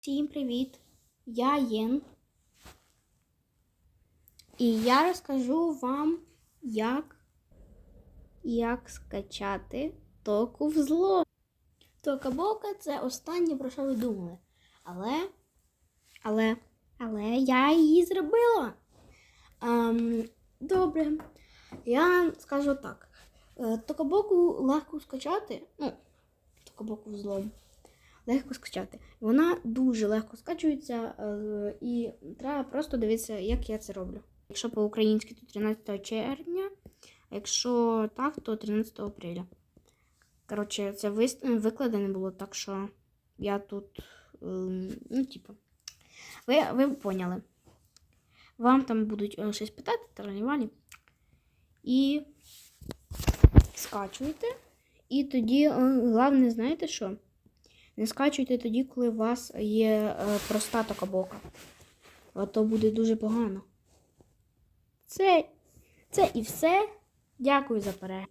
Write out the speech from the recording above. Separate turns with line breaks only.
Всім привіт! Я Єн. І я розкажу вам, як, як скачати току в зло. Токабока це останнє, про що ви думали. Але, але, але я її зробила. Ем, добре, я скажу так. Е, Токабоку легко скачати. Ну, токабоку взлом. Легко скачати. Вона дуже легко скачується, е, і треба просто дивитися, як я це роблю. Якщо по-українськи, то 13 червня, а якщо так, то 13 апреля. Коротше, це викладене було, так що я тут, ем, ну, типу, ви, ви поняли. Вам там будуть е, щось питати, таранівалі. І скачуєте. І тоді, е, головне, знаєте що? Не скачуйте тоді, коли у вас є е, проста токабока. А то буде дуже погано. Це, це і все. Дякую за перегляд.